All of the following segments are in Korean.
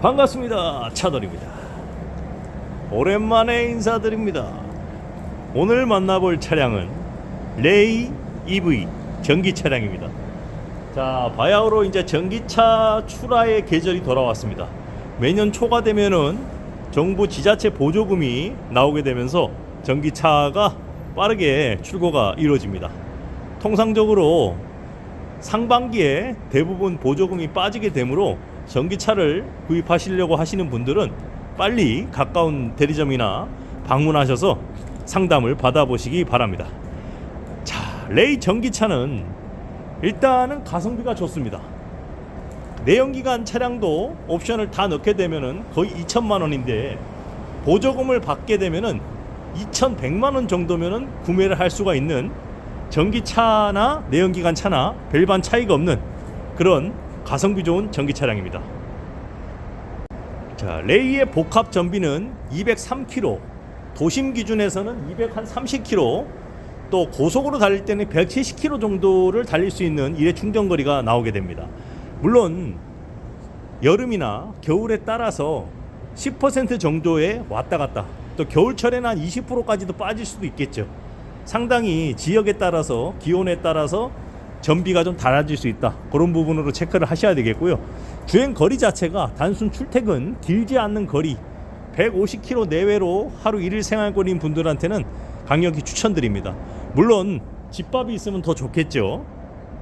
반갑습니다. 차돌입니다. 오랜만에 인사드립니다. 오늘 만나볼 차량은 레이 EV 전기 차량입니다. 자, 바야흐로 이제 전기차 출하의 계절이 돌아왔습니다. 매년 초가 되면은 정부 지자체 보조금이 나오게 되면서 전기차가 빠르게 출고가 이루어집니다. 통상적으로 상반기에 대부분 보조금이 빠지게 되므로 전기차를 구입하시려고 하시는 분들은 빨리 가까운 대리점이나 방문하셔서 상담을 받아보시기 바랍니다. 자, 레이 전기차는 일단은 가성비가 좋습니다. 내연기관 차량도 옵션을 다 넣게 되면은 거의 2천만 원인데 보조금을 받게 되면은 2,100만 원 정도면은 구매를 할 수가 있는 전기차나 내연기관 차나 별반 차이가 없는 그런 가성비 좋은 전기 차량입니다. 자, 레이의 복합 전비는 203km, 도심 기준에서는 230km, 또 고속으로 달릴 때는 170km 정도를 달릴 수 있는 일회 충전 거리가 나오게 됩니다. 물론 여름이나 겨울에 따라서 10% 정도의 왔다 갔다 또 겨울철에는 한 20%까지도 빠질 수도 있겠죠. 상당히 지역에 따라서 기온에 따라서 전비가 좀 달라질 수 있다. 그런 부분으로 체크를 하셔야 되겠고요. 주행 거리 자체가 단순 출퇴근 길지 않는 거리 150km 내외로 하루 일일 생활거리인 분들한테는 강력히 추천드립니다. 물론 집밥이 있으면 더 좋겠죠.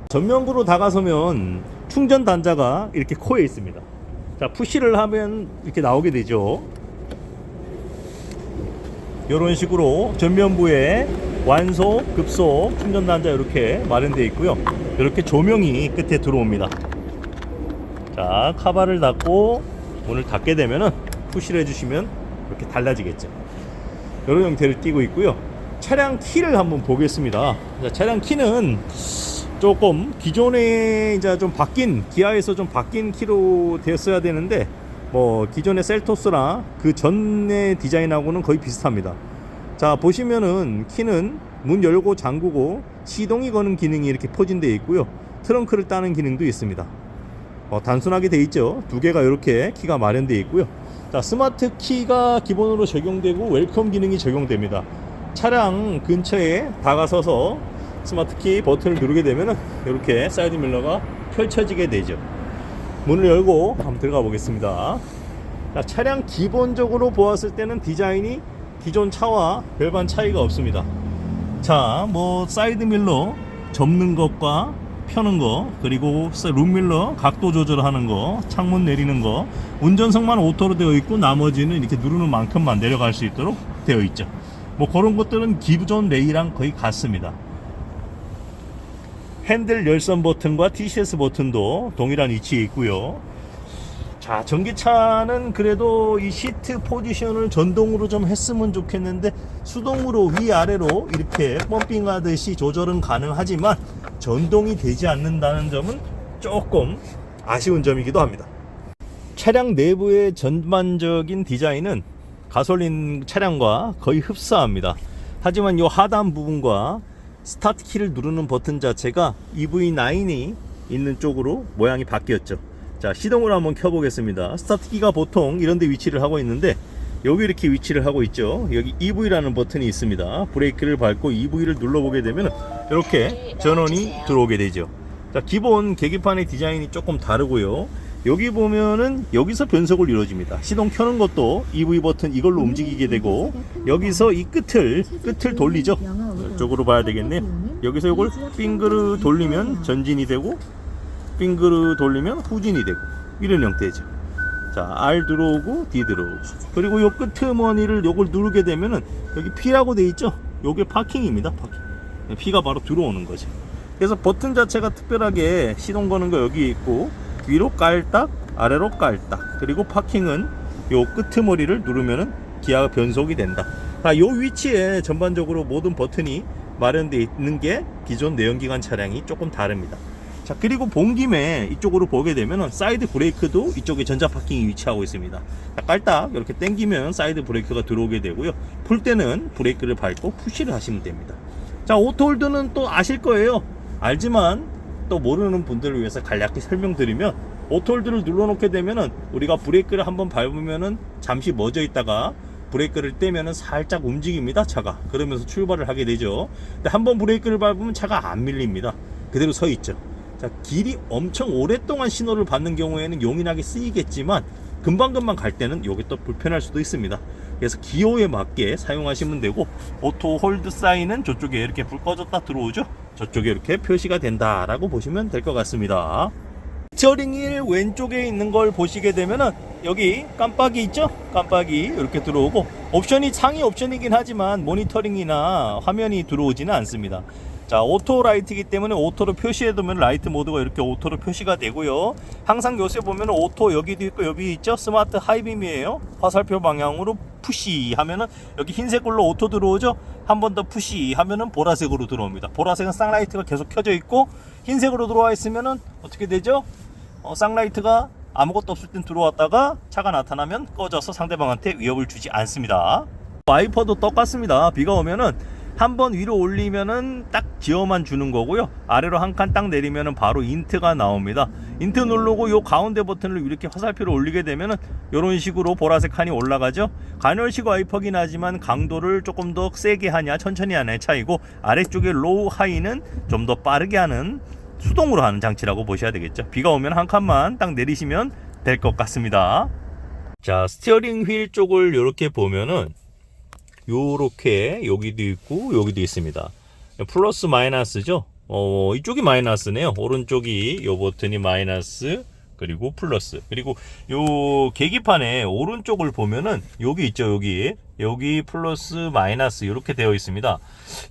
전면부로 다가서면 충전 단자가 이렇게 코에 있습니다. 자, 푸시를 하면 이렇게 나오게 되죠. 이런 식으로 전면부에 완속, 급속, 충전 단자 이렇게 마련되어 있고요. 이렇게 조명이 끝에 들어옵니다. 자, 카바를 닫고 문을 닫게 되면은 푸시를 해주시면 이렇게 달라지겠죠. 이런 형태를 띄고 있고요. 차량 키를 한번 보겠습니다. 자, 차량 키는 조금 기존에 이제 좀 바뀐 기아에서 좀 바뀐 키로 되었어야 되는데 뭐 기존의 셀토스나 그 전의 디자인하고는 거의 비슷합니다. 자 보시면은 키는 문 열고 잠그고 시동이 거는 기능이 이렇게 포진되어 있고요. 트렁크를 따는 기능도 있습니다. 어, 단순하게 돼 있죠. 두 개가 이렇게 키가 마련되어 있고요. 자 스마트 키가 기본으로 적용되고 웰컴 기능이 적용됩니다. 차량 근처에 다가서서 스마트 키 버튼을 누르게 되면은 이렇게 사이드 밀러가 펼쳐지게 되죠. 문을 열고 한번 들어가 보겠습니다. 자, 차량 기본적으로 보았을 때는 디자인이 기존 차와 별반 차이가 없습니다. 자, 뭐 사이드 밀러 접는 것과 펴는 거, 그리고 룸밀러 각도 조절하는 거, 창문 내리는 거, 운전석만 오토로 되어 있고 나머지는 이렇게 누르는 만큼만 내려갈 수 있도록 되어 있죠. 뭐 그런 것들은 기존 레이랑 거의 같습니다. 핸들 열선 버튼과 TCS 버튼도 동일한 위치에 있고요. 자, 전기차는 그래도 이 시트 포지션을 전동으로 좀 했으면 좋겠는데 수동으로 위아래로 이렇게 펌핑하듯이 조절은 가능하지만 전동이 되지 않는다는 점은 조금 아쉬운 점이기도 합니다. 차량 내부의 전반적인 디자인은 가솔린 차량과 거의 흡사합니다. 하지만 이 하단 부분과 스타트 키를 누르는 버튼 자체가 EV9이 있는 쪽으로 모양이 바뀌었죠. 자, 시동을 한번 켜보겠습니다. 스타트 키가 보통 이런 데 위치를 하고 있는데 여기 이렇게 위치를 하고 있죠. 여기 EV라는 버튼이 있습니다. 브레이크를 밟고 EV를 눌러보게 되면 이렇게 전원이 들어오게 되죠. 자, 기본 계기판의 디자인이 조금 다르고요. 여기 보면은 여기서 변속을 이루어집니다. 시동 켜는 것도 EV 버튼 이걸로 움직이게 되고 여기서 이 끝을 끝을 돌리죠. 이쪽으로 봐야 되겠네. 여기서 이걸 빙그르 돌리면 전진이 되고 빙그르 돌리면 후진이 되고 이런 형태죠. 자, R 들어오고 D 들어오고 그리고 요 끄트머니를 요걸 누르게 되면은 여기 P라고 돼 있죠. 요게 파킹입니다. 파킹. P가 바로 들어오는 거죠. 그래서 버튼 자체가 특별하게 시동 거는 거 여기 있고 위로 깔딱 아래로 깔딱 그리고 파킹은 요 끄트머리를 누르면은 기아가 변속이 된다. 자, 요 위치에 전반적으로 모든 버튼이 마련되어 있는 게 기존 내연기관 차량이 조금 다릅니다. 자, 그리고 본 김에 이쪽으로 보게 되면은 사이드 브레이크도 이쪽에 전자 파킹이 위치하고 있습니다. 자, 깔딱 이렇게 당기면 사이드 브레이크가 들어오게 되고요. 풀 때는 브레이크를 밟고 푸시를 하시면 됩니다. 자, 오토홀드는 또 아실 거예요. 알지만 또 모르는 분들을 위해서 간략히 설명드리면 오토홀드를 눌러놓게 되면은 우리가 브레이크를 한번 밟으면은 잠시 멎어 있다가 브레이크를 떼면은 살짝 움직입니다 차가 그러면서 출발을 하게 되죠 근데 한번 브레이크를 밟으면 차가 안 밀립니다 그대로 서 있죠 자 길이 엄청 오랫동안 신호를 받는 경우에는 용이하게 쓰이겠지만 금방금방 갈 때는 이게 또 불편할 수도 있습니다 그래서 기호에 맞게 사용하시면 되고 오토 홀드 사인은 저쪽에 이렇게 불 꺼졌다 들어오죠 저쪽에 이렇게 표시가 된다라고 보시면 될 것 같습니다 스티어링 휠 왼쪽에 있는 걸 보시게 되면은 여기 깜빡이 있죠? 깜빡이 이렇게 들어오고 옵션이 상위 옵션이긴 하지만 모니터링이나 화면이 들어오지는 않습니다. 자 오토 라이트이기 때문에 오토로 표시해 두면 라이트 모드가 이렇게 오토로 표시가 되고요. 항상 요새 보면 오토 여기도 있고 여기 있죠? 스마트 하이빔이에요. 화살표 방향으로 푸시 하면은 여기 흰색으로 오토 들어오죠? 한 번 더 푸시 하면은 보라색으로 들어옵니다. 보라색은 쌍라이트가 계속 켜져 있고 흰색으로 들어와 있으면은 어떻게 되죠? 어, 쌍라이트가 아무것도 없을 땐 들어왔다가 차가 나타나면 꺼져서 상대방한테 위협을 주지 않습니다. 와이퍼도 똑같습니다. 비가 오면은 한 번 위로 올리면은 딱 기어만 주는 거고요. 아래로 한 칸 딱 내리면은 바로 인트가 나옵니다. 인트 누르고 요 가운데 버튼을 이렇게 화살표로 올리게 되면은 이런 식으로 보라색 칸이 올라가죠. 간헐식 와이퍼긴 하지만 강도를 조금 더 세게 하냐 천천히 하냐의 차이고 아래쪽에 로우 하이는 좀 더 빠르게 하는 수동으로 하는 장치라고 보셔야 되겠죠. 비가 오면 한 칸만 딱 내리시면 될 것 같습니다. 자, 스티어링 휠 쪽을 이렇게 보면은 요렇게 여기도 있고 여기도 있습니다. 플러스 마이너스죠. 어, 이쪽이 마이너스네요. 오른쪽이 요 버튼이 마이너스 그리고 플러스. 그리고 요 계기판에 오른쪽을 보면은 여기 있죠 여기. 여기 플러스 마이너스 이렇게 되어 있습니다.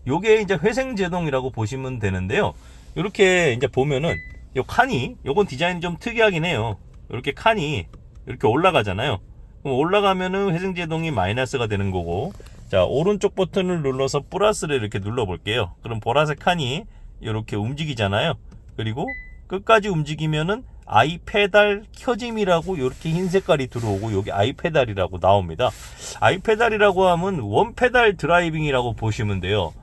요게 이제 회생 제동이라고 보시면 되는데요. 이렇게 이제 보면은 요 칸이 요건 디자인이 좀 특이하긴 해요. 이렇게 칸이 이렇게 올라가잖아요. 그럼 올라가면은 회생 제동이 마이너스가 되는 거고 자 오른쪽 버튼을 눌러서 플러스를 이렇게 눌러 볼게요 그럼 보라색 칸이 이렇게 움직이잖아요 그리고 끝까지 움직이면은 아이 페달 켜짐이라고 이렇게 흰 색깔이 들어오고 여기 아이 페달이라고 나옵니다. 아이 페달이라고 하면 원 페달 드라이빙이라고 보시면 돼요.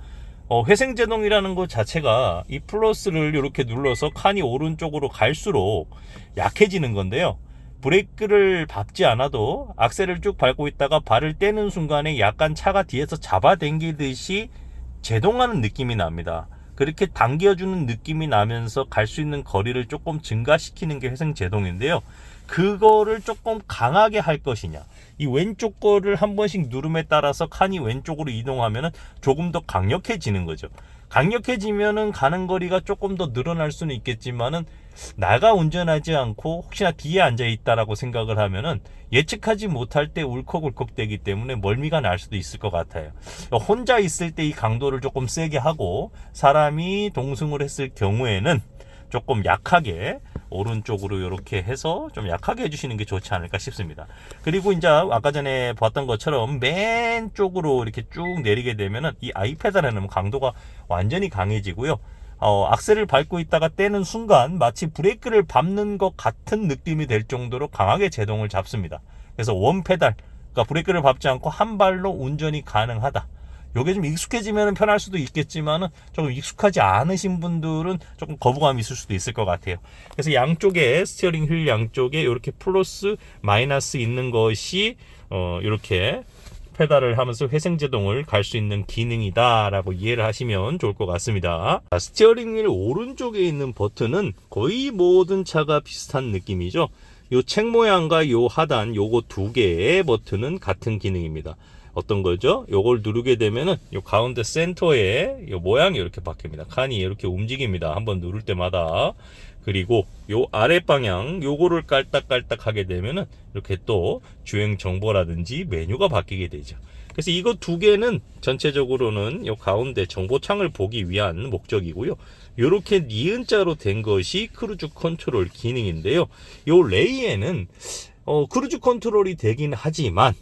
어, 회생 제동이라는 것 자체가 이 플러스를 이렇게 눌러서 칸이 오른쪽으로 갈수록 약해지는 건데요. 브레이크를 밟지 않아도 악셀을 쭉 밟고 있다가 발을 떼는 순간에 약간 차가 뒤에서 잡아당기듯이 제동하는 느낌이 납니다. 그렇게 당겨주는 느낌이 나면서 갈 수 있는 거리를 조금 증가시키는 게 회생 제동인데요. 그거를 조금 강하게 할 것이냐. 이 왼쪽 거를 한 번씩 누름에 따라서 칸이 왼쪽으로 이동하면 조금 더 강력해지는 거죠. 강력해지면은 가는 거리가 조금 더 늘어날 수는 있겠지만은 나가 운전하지 않고 혹시나 뒤에 앉아 있다라고 생각을 하면은 예측하지 못할 때 울컥울컥 되기 때문에 멀미가 날 수도 있을 것 같아요. 혼자 있을 때 이 강도를 조금 세게 하고 사람이 동승을 했을 경우에는 조금 약하게 오른쪽으로 이렇게 해서 좀 약하게 해주시는 게 좋지 않을까 싶습니다. 그리고 이제 아까 전에 봤던 것처럼 맨 쪽으로 이렇게 쭉 내리게 되면은 이 아이패드라는 강도가 완전히 강해지고요. 어, 악셀을 밟고 있다가 떼는 순간 마치 브레이크를 밟는 것 같은 느낌이 될 정도로 강하게 제동을 잡습니다. 그래서 원 페달, 그러니까 브레이크를 밟지 않고 한 발로 운전이 가능하다. 요게 좀 익숙해지면 편할 수도 있겠지만은 조금 익숙하지 않으신 분들은 조금 거부감이 있을 수도 있을 것 같아요. 그래서 양쪽에 스티어링 휠 양쪽에 이렇게 플러스 마이너스 있는 것이 어 이렇게 페달을 하면서 회생 제동을 갈 수 있는 기능이다라고 이해를 하시면 좋을 것 같습니다. 자, 스티어링 휠 오른쪽에 있는 버튼은 거의 모든 차가 비슷한 느낌이죠. 요 책 모양과 요 하단 요거 두 개의 버튼은 같은 기능입니다. 어떤 거죠? 요걸 누르게 되면은 요 가운데 센터에 요 모양이 이렇게 바뀝니다. 칸이 이렇게 움직입니다. 한번 누를 때마다. 그리고 요 아래 방향 요거를 깔딱깔딱 하게 되면은 이렇게 또 주행 정보라든지 메뉴가 바뀌게 되죠. 그래서 이거 두 개는 전체적으로는 요 가운데 정보창을 보기 위한 목적이고요. 요렇게 니은자로 된 것이 크루즈 컨트롤 기능인데요. 요 레이에는 어, 크루즈 컨트롤이 되긴 하지만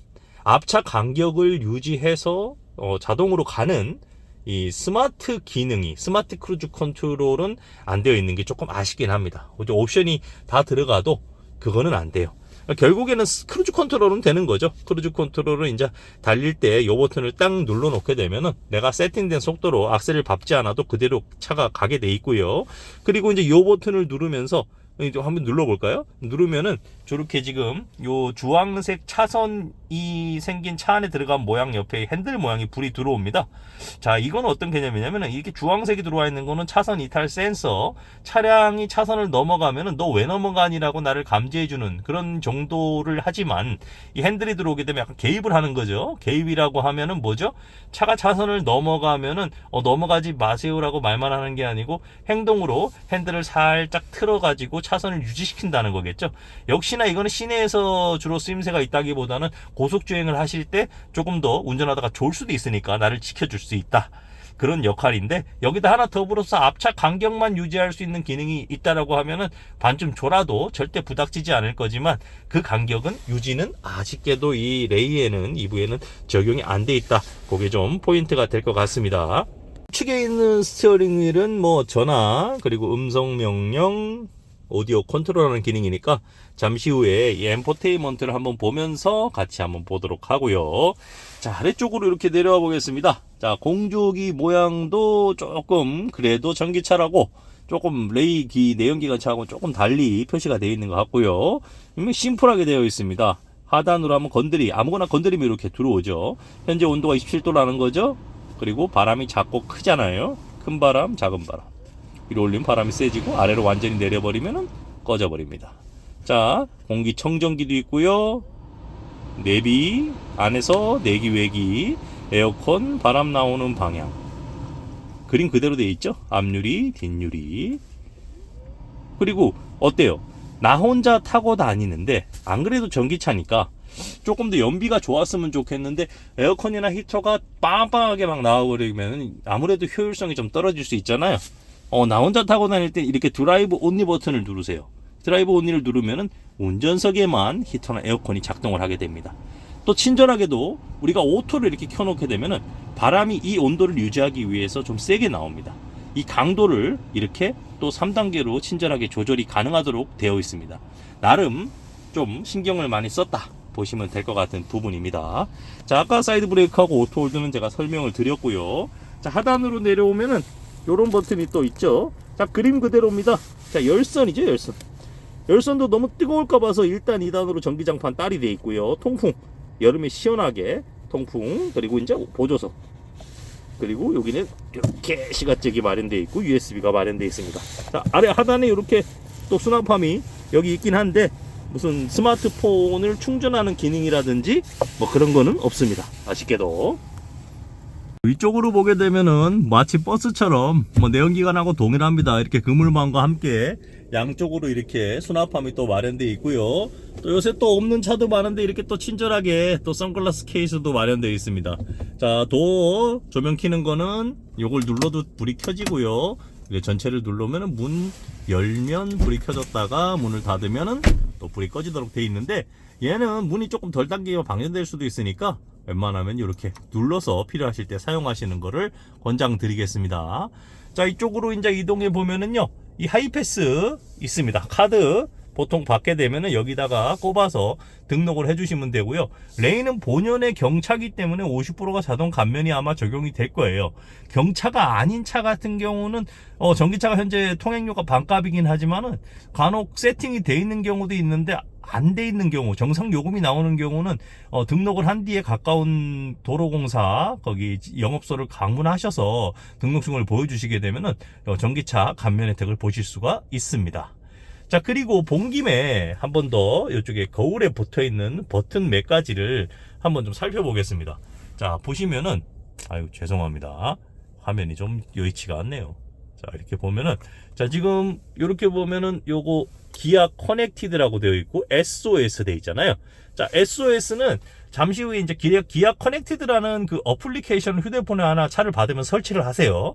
앞차 간격을 유지해서 어, 자동으로 가는 이 스마트 기능이 스마트 크루즈 컨트롤은 안 되어 있는 게 조금 아쉽긴 합니다. 옵션이 다 들어가도 그거는 안 돼요. 결국에는 스- 크루즈 컨트롤은 되는 거죠. 크루즈 컨트롤은 이제 달릴 때이 버튼을 딱 눌러 놓게 되면은 내가 세팅된 속도로 악셀을 밟지 않아도 그대로 차가 가게 돼 있고요. 그리고 이제 이 버튼을 누르면서 한번 눌러 볼까요? 누르면은 저렇게 지금 요 주황색 차선 이 생긴 차 안에 들어간 모양 옆에 핸들 모양이 불이 들어옵니다. 자, 이건 어떤 개념이냐면은 이렇게 주황색이 들어와 있는 거는 차선 이탈 센서. 차량이 차선을 넘어가면은 너 왜 넘어가니라고 나를 감지해주는 그런 정도를 하지만 이 핸들이 들어오게 되면 약간 개입을 하는 거죠. 개입이라고 하면은 뭐죠? 차가 차선을 넘어가면은 어, 넘어가지 마세요라고 말만 하는 게 아니고 행동으로 핸들을 살짝 틀어가지고 차선을 유지시킨다는 거겠죠. 역시나 이거는 시내에서 주로 쓰임새가 있다기보다는 고속 주행을 하실 때 조금 더 운전하다가 좋을 수도 있으니까 나를 지켜줄 수 있다. 그런 역할인데 여기다 하나 더불어서 앞차 간격만 유지할 수 있는 기능이 있다라고 하면은 반쯤 졸아도 절대 부닥치지 않을 거지만 그 간격은 유지는 아쉽게도 이 레이에는 이부에는 적용이 안 돼 있다. 그게 좀 포인트가 될 것 같습니다. 측에 있는 스티어링 휠은 뭐 전화 그리고 음성 명령 오디오 컨트롤하는 기능이니까 잠시 후에 이 엠포테인먼트를 한번 보면서 같이 한번 보도록 하고요. 자 아래쪽으로 이렇게 내려와 보겠습니다. 자 공조기 모양도 조금 그래도 전기차라고 조금 레이기 내연기관차하고 조금 달리 표시가 되어 있는 것 같고요. 심플하게 되어 있습니다. 하단으로 한번 건드리 아무거나 건드리면 이렇게 들어오죠. 현재 온도가 27도라는 거죠. 그리고 바람이 작고 크잖아요. 큰 바람, 작은 바람. 위로 올리면 바람이 세지고 아래로 완전히 내려버리면 꺼져버립니다. 자, 공기청정기도 있고요. 내비 안에서 내기 외기 에어컨 바람 나오는 방향. 그림 그대로 돼 있죠? 앞유리 뒷유리. 그리고 어때요? 나 혼자 타고 다니는데 안 그래도 전기차니까 조금 더 연비가 좋았으면 좋겠는데 에어컨이나 히터가 빵빵하게 막 나와버리면 아무래도 효율성이 좀 떨어질 수 있잖아요 어, 나 혼자 타고 다닐 때 이렇게 드라이브 온리 버튼을 누르세요 드라이브 온리를 누르면은 운전석에만 히터나 에어컨이 작동을 하게 됩니다. 또 친절하게도 우리가 오토를 이렇게 켜놓게 되면은 바람이 이 온도를 유지하기 위해서 좀 세게 나옵니다. 이 강도를 이렇게 또 3단계로 친절하게 조절이 가능하도록 되어 있습니다. 나름 좀 신경을 많이 썼다. 보시면 될 것 같은 부분입니다. 자, 아까 사이드 브레이크하고 오토 홀드는 제가 설명을 드렸고요. 자, 하단으로 내려오면은 요런 버튼이 또 있죠. 자, 그림 그대로입니다. 자, 열선이죠, 열선. 열선도 너무 뜨거울까 봐서 1단 2단으로 전기장판 딸이 돼 있고요. 통풍 여름에 시원하게 통풍 그리고 이제 보조석 그리고 여기는 이렇게 시가잭이 마련되어 있고 USB가 마련되어 있습니다. 자 아래 하단에 이렇게 또 수납함이 여기 있긴 한데 무슨 스마트폰을 충전하는 기능이라든지 뭐 그런 거는 없습니다. 아쉽게도 위쪽으로 보게 되면은 마치 버스처럼 뭐 내연기관하고 동일합니다. 이렇게 그물망과 함께 양쪽으로 이렇게 수납함이 또 마련되어 있고요. 또 요새 또 없는 차도 많은데 이렇게 또 친절하게 또 선글라스 케이스도 마련되어 있습니다. 자, 도 조명 켜는 거는 요걸 눌러도 불이 켜지고요. 전체를 누르면 문 열면 불이 켜졌다가 문을 닫으면은 또 불이 꺼지도록 되어 있는데 얘는 문이 조금 덜 당기면 방전될 수도 있으니까 웬만하면 이렇게 눌러서 필요하실 때 사용하시는 거를 권장드리겠습니다. 자, 이쪽으로 이제 이동해 보면은요. 이 하이패스 있습니다. 카드 보통 받게 되면은 여기다가 꼽아서 등록을 해주시면 되고요. 레인은 본연의 경차기 때문에 50%가 자동 감면이 아마 적용이 될 거예요. 경차가 아닌 차 같은 경우는 어, 전기차가 현재 통행료가 반값이긴 하지만은 간혹 세팅이 돼 있는 경우도 있는데 안 돼 있는 경우 정상 요금이 나오는 경우는 어, 등록을 한 뒤에 가까운 도로공사 거기 영업소를 방문하셔서 등록증을 보여주시게 되면은 어, 전기차 감면 혜택을 보실 수가 있습니다. 자 그리고 본 김에 한 번 더 이쪽에 거울에 붙어 있는 버튼 몇 가지를 한번 좀 살펴보겠습니다. 자 보시면은 아유 죄송합니다. 화면이 좀 여의치가 않네요. 자 이렇게 보면은 자 지금 이렇게 보면은 요거 기아 커넥티드라고 되어 있고 SOS 돼 있잖아요. 자 SOS는 잠시 후에 이제 기아, 기아 커넥티드라는 그 어플리케이션 휴대폰에 하나 차를 받으면 설치를 하세요.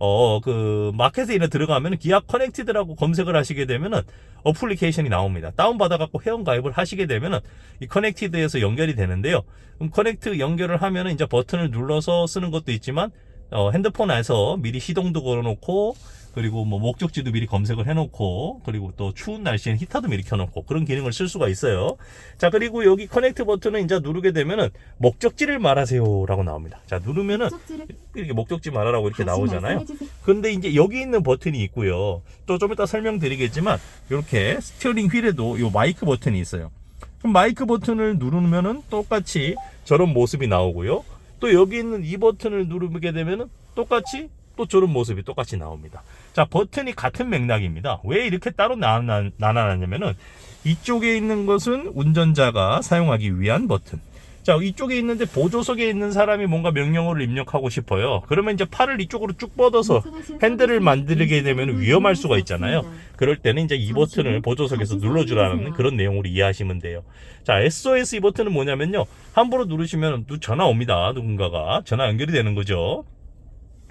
어, 그, 마켓에 이래 들어가면 기아 커넥티드라고 검색을 하시게 되면은 어플리케이션이 나옵니다. 다운받아갖고 회원가입을 하시게 되면은 이 커넥티드에서 연결이 되는데요. 그럼 커넥트 연결을 하면은 이제 버튼을 눌러서 쓰는 것도 있지만 어, 핸드폰에서 미리 시동도 걸어놓고 그리고 뭐 목적지도 미리 검색을 해놓고 그리고 또 추운 날씨엔 히터도 미리 켜놓고 그런 기능을 쓸 수가 있어요. 자 그리고 여기 커넥트 버튼을 이제 누르게 되면은 목적지를 말하세요 라고 나옵니다. 자 누르면은 이렇게 목적지 말하라고 이렇게 나오잖아요. 근데 이제 여기 있는 버튼이 있고요. 또 좀 이따 설명드리겠지만 이렇게 스티어링 휠에도 이 마이크 버튼이 있어요. 그럼 마이크 버튼을 누르면은 똑같이 저런 모습이 나오고요. 또 여기 있는 이 버튼을 누르게 되면은 똑같이 또 저런 모습이 똑같이 나옵니다. 자, 버튼이 같은 맥락입니다. 왜 이렇게 따로 나- 나- 나눠놨냐면은 이쪽에 있는 것은 운전자가 사용하기 위한 버튼. 자, 이쪽에 있는데 보조석에 있는 사람이 뭔가 명령어를 입력하고 싶어요. 그러면 이제 팔을 이쪽으로 쭉 뻗어서 핸들을 만들게 되면 위험할 수가 있잖아요. 그럴 때는 이제 이 버튼을 보조석에서 눌러주라는 그런 내용으로 이해하시면 돼요. 자, SOS 이 버튼은 뭐냐면요. 함부로 누르시면 누- 전화 옵니다. 누군가가. 전화 연결이 되는 거죠.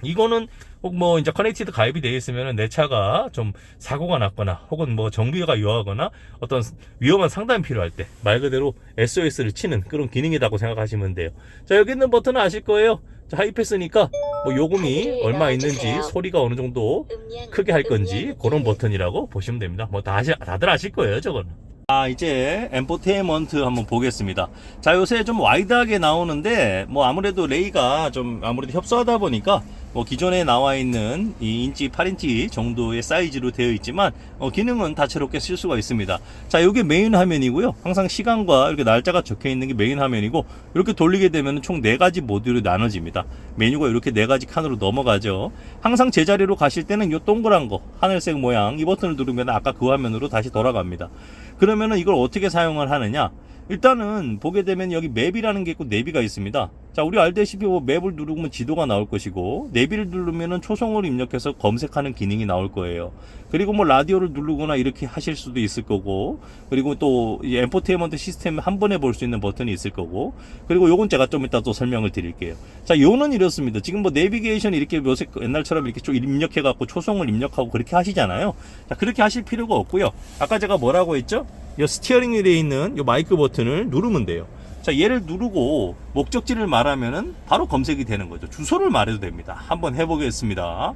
이거는 혹 뭐 이제 커넥티드 가입이 되어 있으면 내 차가 좀 사고가 났거나 혹은 뭐 정비가 요하거나 어떤 위험한 상담이 필요할 때 말 그대로 SOS를 치는 그런 기능이라고 생각하시면 돼요. 자, 여기 있는 버튼은 아실 거예요. 자, 하이패스니까 뭐 요금이 얼마 있는지 소리가 어느 정도 크게 할 건지 그런 버튼이라고 보시면 됩니다. 뭐 다 다들 아실 거예요, 저거는. 아, 이제 엠포테인먼트 한번 보겠습니다. 자, 요새 좀 와이드하게 나오는데 뭐 아무래도 레이가 좀 아무래도 협소하다 보니까 뭐 기존에 나와 있는 2인치, 8인치 정도의 사이즈로 되어 있지만 어, 기능은 다채롭게 쓸 수가 있습니다. 자, 이게 메인 화면이고요. 항상 시간과 이렇게 날짜가 적혀 있는 게 메인 화면이고 이렇게 돌리게 되면 총 4가지 모드로 나눠집니다. 메뉴가 이렇게 4가지 칸으로 넘어가죠. 항상 제자리로 가실 때는 이 동그란 거 하늘색 모양 이 버튼을 누르면 아까 그 화면으로 다시 돌아갑니다. 그러면은 이걸 어떻게 사용을 하느냐? 일단은 보게 되면 여기 맵이라는 게 있고 내비가 있습니다. 자, 우리 알다시피 뭐 맵을 누르면 지도가 나올 것이고 내비를 누르면은 초성을 입력해서 검색하는 기능이 나올 거예요. 그리고 뭐 라디오를 누르거나 이렇게 하실 수도 있을 거고 그리고 또이 엠포테인먼트 시스템 한 번에 볼 수 있는 버튼이 있을 거고 그리고 요건 제가 좀 이따 또 설명을 드릴게요. 자, 요는 이렇습니다. 지금 뭐 내비게이션 이렇게 요새 옛날처럼 이렇게 쭉 입력해 갖고 초성을 입력하고 그렇게 하시잖아요. 자, 그렇게 하실 필요가 없고요. 아까 제가 뭐라고 했죠? 이 스티어링 휠에 있는 이 마이크 버튼을 누르면 돼요. 자, 얘를 누르고 목적지를 말하면은 바로 검색이 되는 거죠. 주소를 말해도 됩니다. 한번 해보겠습니다.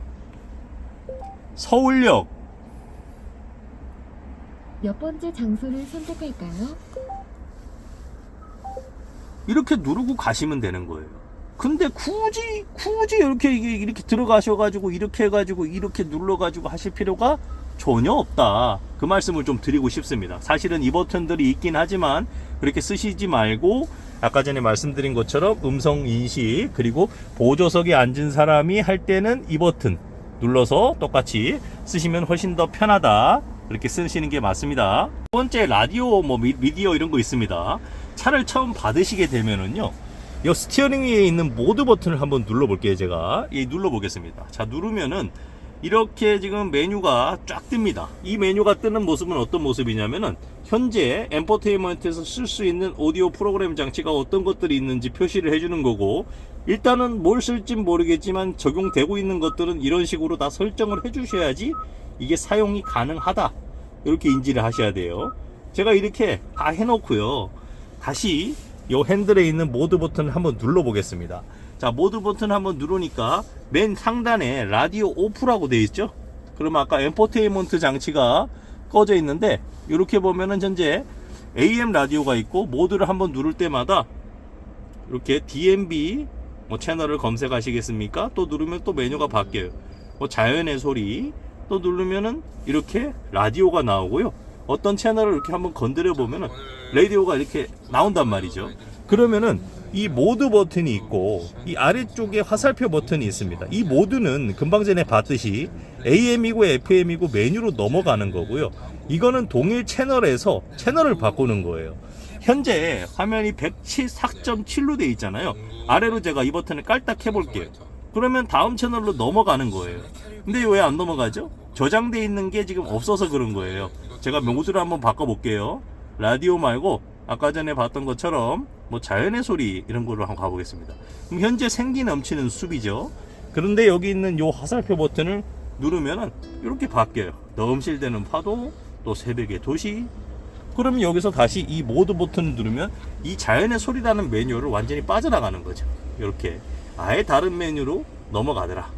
서울역. 몇 번째 장소를 선택할까요? 이렇게 누르고 가시면 되는 거예요. 근데 굳이 굳이 이렇게 이렇게 들어가셔가지고 이렇게 해가지고 이렇게 눌러가지고 하실 필요가 전혀 없다. 그 말씀을 좀 드리고 싶습니다. 사실은 이 버튼들이 있긴 하지만 그렇게 쓰시지 말고 아까 전에 말씀드린 것처럼 음성 인식 그리고 보조석에 앉은 사람이 할 때는 이 버튼 눌러서 똑같이 쓰시면 훨씬 더 편하다. 이렇게 쓰시는 게 맞습니다. 두 번째 라디오 뭐 미- 미디어 이런 거 있습니다. 차를 처음 받으시게 되면은요. 이 스티어링 위에 있는 모드 버튼을 한번 눌러 볼게요, 제가. 이 눌러 보겠습니다. 자, 누르면은 이렇게 지금 메뉴가 쫙 뜹니다. 이 메뉴가 뜨는 모습은 어떤 모습이냐면은 현재 엠포테인먼트에서 쓸 수 있는 오디오 프로그램 장치가 어떤 것들이 있는지 표시를 해주는 거고 일단은 뭘 쓸진 모르겠지만 적용되고 있는 것들은 이런 식으로 다 설정을 해주셔야지 이게 사용이 가능하다 이렇게 인지를 하셔야 돼요. 제가 이렇게 다 해놓고요. 다시 이 핸들에 있는 모드 버튼을 한번 눌러 보겠습니다. 자, 모드 버튼 한번 누르니까 맨 상단에 라디오 오프라고 되어 있죠? 그러면 아까 엠포테인먼트 장치가 꺼져 있는데 이렇게 보면은 현재 AM 라디오가 있고 모드를 한번 누를 때마다 이렇게 DMB 뭐 채널을 검색하시겠습니까? 또 누르면 또 메뉴가 바뀌어요. 뭐 자연의 소리 또 누르면은 이렇게 라디오가 나오고요. 어떤 채널을 이렇게 한번 건드려 보면은 라디오가 이렇게 나온단 말이죠. 그러면은 이 모드 버튼이 있고 이 아래쪽에 화살표 버튼이 있습니다. 이 모드는 금방 전에 봤듯이 AM이고 FM이고 메뉴로 넘어가는 거고요. 이거는 동일 채널에서 채널을 바꾸는 거예요. 현재 화면이 104.7로 돼 있잖아요. 아래로 제가 이 버튼을 깔딱 해볼게요. 그러면 다음 채널로 넘어가는 거예요. 근데 왜 안 넘어가죠? 저장돼 있는 게 지금 없어서 그런 거예요. 제가 모드를 한번 바꿔볼게요. 라디오 말고 아까 전에 봤던 것처럼 뭐 자연의 소리 이런 걸로 한번 가보겠습니다. 그럼 현재 생기 넘치는 숲이죠. 그런데 여기 있는 요 화살표 버튼을 누르면은 이렇게 바뀌어요. 넘실대는 파도, 또 새벽의 도시. 그러면 여기서 다시 이 모드 버튼을 누르면 이 자연의 소리라는 메뉴를 완전히 빠져나가는 거죠. 이렇게 아예 다른 메뉴로 넘어가더라.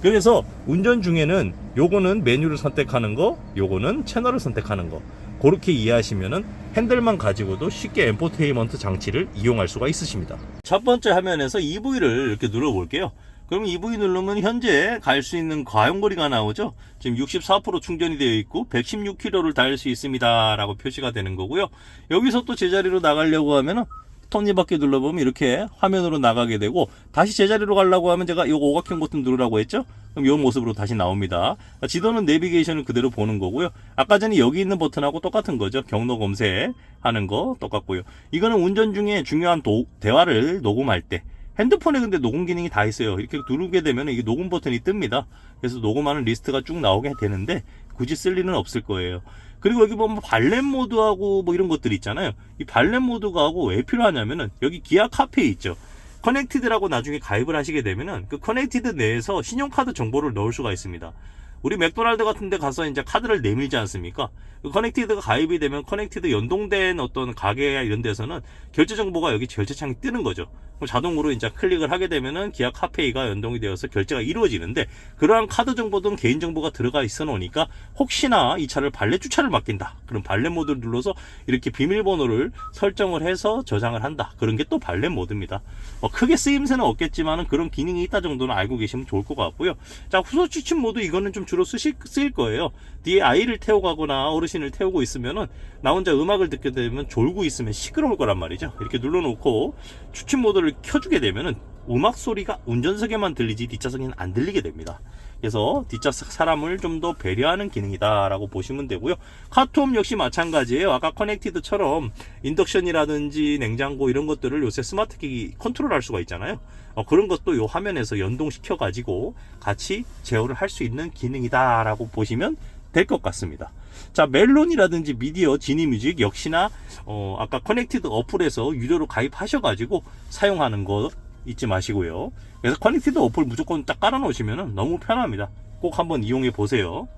그래서 운전 중에는 요거는 메뉴를 선택하는 거, 요거는 채널을 선택하는 거. 그렇게 이해하시면은 핸들만 가지고도 쉽게 엔포테인먼트 장치를 이용할 수가 있으십니다. 첫 번째 화면에서 EV를 이렇게 눌러볼게요. 그럼 EV 누르면 현재 갈 수 있는 가용거리가 나오죠. 지금 64% 충전이 되어 있고 116km를 달릴 수 있습니다. 라고 표시가 되는 거고요. 여기서 또 제자리로 나가려고 하면 은 톱니바퀴 눌러보면 이렇게 화면으로 나가게 되고 다시 제자리로 가려고 하면 제가 요 오각형 버튼 누르라고 했죠? 그럼 요 모습으로 다시 나옵니다. 지도는 내비게이션을 그대로 보는 거고요. 아까 전에 여기 있는 버튼하고 똑같은 거죠. 경로 검색 하는 거 똑같고요. 이거는 운전 중에 중요한 도- 대화를 녹음할 때. 핸드폰에 근데 녹음 기능이 다 있어요. 이렇게 누르게 되면 이게 녹음 버튼이 뜹니다. 그래서 녹음하는 리스트가 쭉 나오게 되는데 굳이 쓸 일은 없을 거예요 그리고 여기 보면 발렛 모드하고 뭐 이런 것들이 있잖아요. 이 발렛 모드가 하고 왜 필요하냐면은 여기 기아 카페 있죠. 커넥티드라고 나중에 가입을 하시게 되면은 그 커넥티드 내에서 신용카드 정보를 넣을 수가 있습니다. 우리 맥도날드 같은 데 가서 이제 카드를 내밀지 않습니까? 그 커넥티드가 가입이 되면 커넥티드 연동된 어떤 가게나 이런 데서는 결제 정보가 여기 결제창이 뜨는 거죠. 자동으로 이제 클릭을 하게 되면은 기아 카페이가 연동이 되어서 결제가 이루어지는데 그러한 카드 정보든 개인 정보가 들어가 있어 놓으니까 혹시나 이 차를 발렛 주차를 맡긴다. 그럼 발렛 모드를 눌러서 이렇게 비밀번호를 설정을 해서 저장을 한다. 그런 게 또 발렛 모드입니다. 뭐 크게 쓰임새는 없겠지만은 그런 기능이 있다 정도는 알고 계시면 좋을 것 같고요. 자 후속 취침 모드 이거는 좀 주로 쓰실 쓰일 거예요. 뒤에 아이를 태워 가거나 어르신을 태우고 있으면은 나 혼자 음악을 듣게 되면 졸고 있으면 시끄러울 거란 말이죠. 이렇게 눌러 놓고 추침 모드를 켜주게 되면은 음악 소리가 운전석에만 들리지 뒷좌석에는 안 들리게 됩니다. 그래서 뒷좌석 사람을 좀 더 배려하는 기능이다라고 보시면 되고요. 카톰 역시 마찬가지예요. 아까 커넥티드처럼 인덕션이라든지 냉장고 이런 것들을 요새 스마트 기기 컨트롤할 수가 있잖아요. 어, 그런 것도 요 화면에서 연동시켜 가지고 같이 제어를 할 수 있는 기능이다라고 보시면 될 것 같습니다. 자, 멜론이라든지 미디어, 지니뮤직 역시나 어, 아까 커넥티드 어플에서 유료로 가입하셔가지고 사용하는 거 잊지 마시고요. 그래서 커넥티드 어플 무조건 딱 깔아 놓으시면 너무 편합니다. 꼭 한번 이용해 보세요.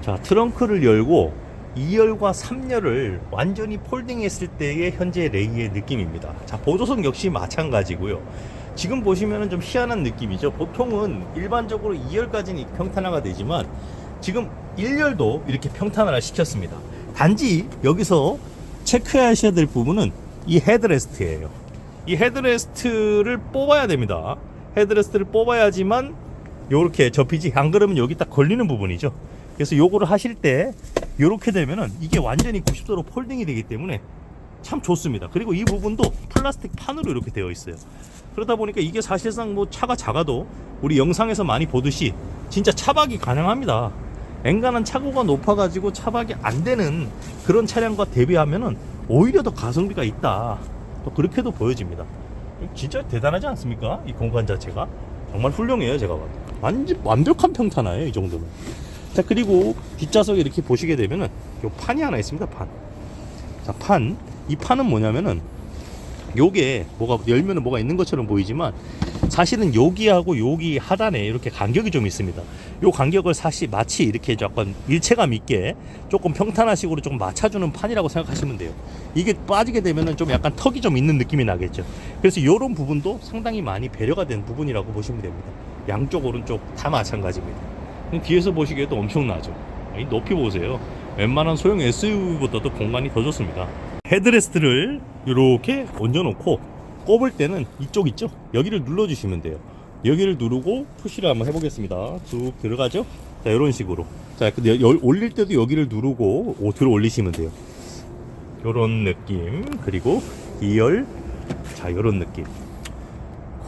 자, 트렁크를 열고 2열과 3열을 완전히 폴딩했을 때의 현재 레이의 느낌입니다. 자, 보조석 역시 마찬가지고요. 지금 보시면은 좀 희한한 느낌이죠. 보통은 일반적으로 2열까지는 평탄화가 되지만 지금 1열도 이렇게 평탄화를 시켰습니다. 단지 여기서 체크하셔야 될 부분은 이 헤드레스트예요. 이 헤드레스트를 뽑아야 됩니다. 헤드레스트를 뽑아야지만 요렇게 접히지 안 그러면 여기 딱 걸리는 부분이죠. 그래서 요거를 하실 때 요렇게 되면은 이게 완전히 90도로 폴딩이 되기 때문에 참 좋습니다. 그리고 이 부분도 플라스틱 판으로 이렇게 되어 있어요. 그러다 보니까 이게 사실상 뭐 차가 작아도 우리 영상에서 많이 보듯이 진짜 차박이 가능합니다. 엔간한 차고가 높아가지고 차박이 안 되는 그런 차량과 대비하면은 오히려 더 가성비가 있다. 또 그렇게도 보여집니다. 진짜 대단하지 않습니까? 이 공간 자체가 정말 훌륭해요. 제가 봐도 완전 완벽한 평탄화예요. 이 정도면. 자 그리고 뒷좌석에 이렇게 보시게 되면은 요 판이 하나 있습니다. 판. 자 판. 이 판은 뭐냐면은 요게 뭐가 열면은 뭐가 있는 것처럼 보이지만 사실은 여기하고 여기 하단에 이렇게 간격이 좀 있습니다. 요 간격을 사실 마치 이렇게 약간 일체감 있게 조금 평탄화식으로 조금 맞춰주는 판이라고 생각하시면 돼요. 이게 빠지게 되면은 좀 약간 턱이 좀 있는 느낌이 나겠죠. 그래서 이런 부분도 상당히 많이 배려가 된 부분이라고 보시면 됩니다. 양쪽 오른쪽 다 마찬가지입니다. 뒤에서 보시기에도 엄청나죠. 이 높이 보세요. 웬만한 소형 SUV보다도 공간이 더 좋습니다. 헤드레스트를 이렇게 얹어놓고 꼽을 때는 이쪽 있죠? 여기를 눌러주시면 돼요. 여기를 누르고 푸시를 한번 해보겠습니다. 쭉 들어가죠? 자, 이런 식으로. 자, 근데 열- 올릴 때도 여기를 누르고 오, 들어 올리시면 돼요. 요런 느낌. 그리고 2열. 자, 요런 느낌.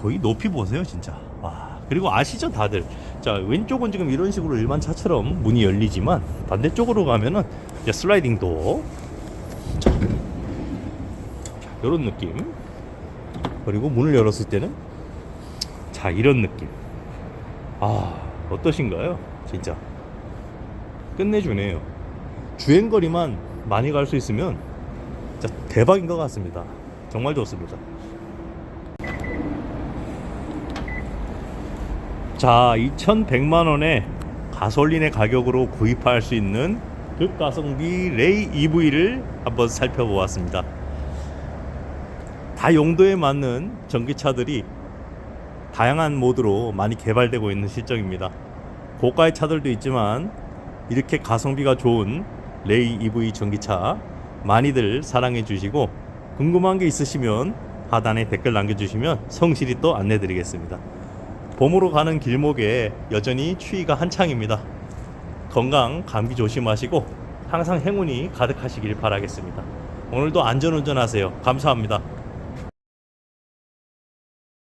거의 높이 보세요, 진짜. 와. 그리고 아시죠, 다들? 자, 왼쪽은 지금 이런 식으로 일반 차처럼 문이 열리지만 반대쪽으로 가면은 이제 슬라이딩 도어. 자, 이런 느낌. 그리고 문을 열었을 때는 자, 이런 느낌. 아, 어떠신가요? 진짜. 끝내주네요. 주행거리만 많이 갈 수 있으면 진짜 대박인 것 같습니다. 정말 좋습니다. 자, 2,100만 원에 가솔린의 가격으로 구입할 수 있는 극가성비 레이 EV를 한번 살펴보았습니다. 다 용도에 맞는 전기차들이 다양한 모드로 많이 개발되고 있는 실정입니다. 고가의 차들도 있지만 이렇게 가성비가 좋은 레이 EV 전기차 많이들 사랑해 주시고 궁금한 게 있으시면 하단에 댓글 남겨주시면 성실히 또 안내 드리겠습니다. 봄으로 가는 길목에 여전히 추위가 한창입니다. 건강 감기 조심하시고 항상 행운이 가득하시길 바라겠습니다. 오늘도 안전운전 하세요. 감사합니다.